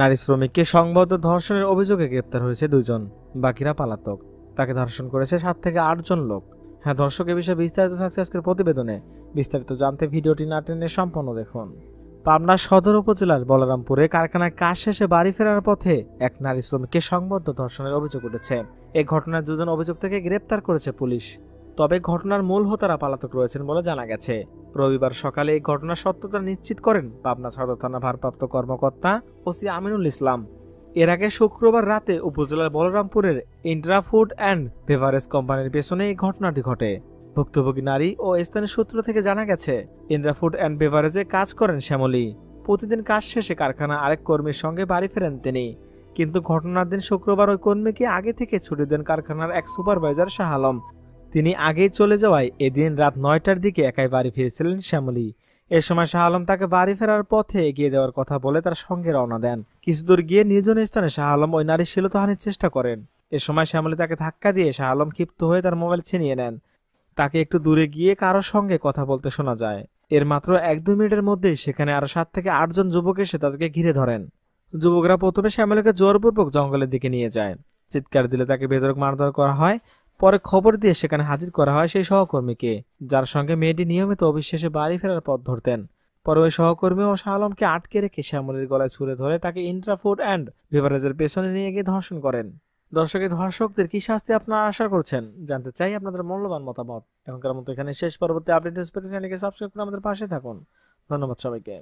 নারী শ্রমিককে সংবদ্ধ ধর্ষণের অভিযোগে গ্রেপ্তার হয়েছে দুজন বাকিরা পালাতক। তাকে ধর্ষণ করেছে সাত থেকে আটজন লোক। হ্যাঁ দর্শক, এ বিষয়ে বিস্তারিত থাকছে আজকের প্রতিবেদনে। বিস্তারিত জানতে ভিডিওটি না টেনে সম্পন্ন দেখুন। পাবনা সদর উপজেলার বলরামপুরে কারখানায় কাজ শেষে বাড়ি ফেরার পথে এক নারী শ্রমিককে সংবদ্ধ ধর্ষণের অভিযোগ উঠেছে। এই ঘটনায় দুজন অভিযোগ থেকে গ্রেপ্তার করেছে পুলিশ। তবে ঘটনার মূল হোতারা পালাতক রয়েছেন বলে জানা গেছে। রবিবার সকালে এই ঘটনার সত্যতা নিশ্চিত করেন পাবনা সদর থানা ভারপ্রাপ্ত কর্মকর্তা ওসি আমিনুল ইসলাম। এর আগে শুক্রবার রাতে উপজেলার বলরামপুরের ইন্ট্রা ফুড অ্যান্ড বেভারেজ কোম্পানির পেছনে এই ঘটনাটি ঘটে। ভুক্তভোগী নারী ও স্থানীয় সূত্র থেকে জানা গেছে, ইন্দ্রা ফুড অ্যান্ড বেভারেজে কাজ করেন শ্যামলী। প্রতিদিন কাজ শেষে কারখানা আরেক কর্মীর সঙ্গে বাড়ি ফেরেন তিনি। কিন্তু ঘটনার দিন শুক্রবার ওই কর্মীকে আগে থেকে ছুটি দেন কারখানার এক সুপারভাইজার শাহ আলম। তিনি আগেই চলে যাওয়ায় এদিন রাত নয়টার দিকে একাই বাড়ি ফিরেছিলেন শ্যামলী। এ সময় শাহ আলম তাকে বাড়ি ফেরার পথে এগিয়ে দেওয়ার কথা বলে তার সঙ্গে রওনা দেন। কিছুদূর গিয়ে নির্জন স্থানে শাহ আলম ওই নারী শিলতহানির চেষ্টা করেন। এ সময় শ্যামলী তাকে ধাক্কা দিয়ে শাহ আলম ক্ষিপ্ত হয়ে তার মোবাইল ছিনিয়ে নেন। তাকে একটু দূরে গিয়ে কারোর সঙ্গে কথা বলতে শোনা যায়। এর মাত্র এক দু মিনিটের মধ্যেই সেখানে আরও সাত থেকে আটজন যুবক এসে তাদেরকে ঘিরে ধরেন। যুবকরা প্রথমে শ্যামলীকে জোরপূর্বক জঙ্গলের দিকে নিয়ে যায়। চিৎকার দিলে তাকে বেদরক মারধর করা হয়। পরে খবর দিয়ে সেখানে হাজির করা হয় সেই সহকর্মীকে, যার সঙ্গে মেয়েটি নিয়মিত অবিশ্বাসে বাড়ি ফেরার পথ ধরতেন। পরে ওই সহকর্মী ও শাহ আলমকে আটকে রেখে শ্যামলের গলায় ছুড়ে ধরে তাকে ইন্ট্রা ফুড অ্যান্ড বেভারেজের পেছনে নিয়ে গিয়ে ধর্ষণ করেন। দর্শকের ধর্ষকদের কি শাস্তি আপনারা আশা করছেন? জানতে চাই আপনাদের মূল্যবান মতামত। এখনকার মতো এখানে শেষ পরবর্তী আপডেট নিউজ পেতে চ্যানেলকে সাবস্ক্রাইব করে আমাদের পাশে থাকুন। ধন্যবাদ সবাইকে।